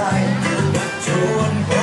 dài chuồn qua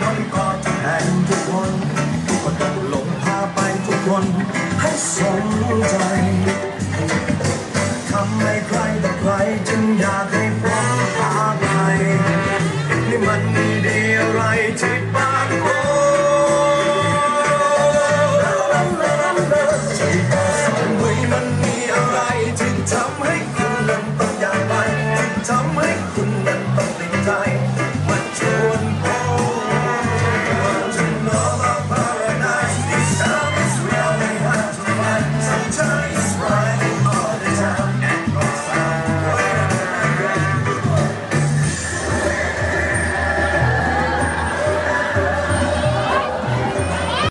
บนกาะที่แห่งทุกคน ทุกคนต้องหลงพาไปทุกคน ให้สมใจทำให้ใครแต่ใครจึงอยากให้ผมพาไปนี่มันดีอะไรที่บ้านโกที่บ้านสมุยมันมีอะไร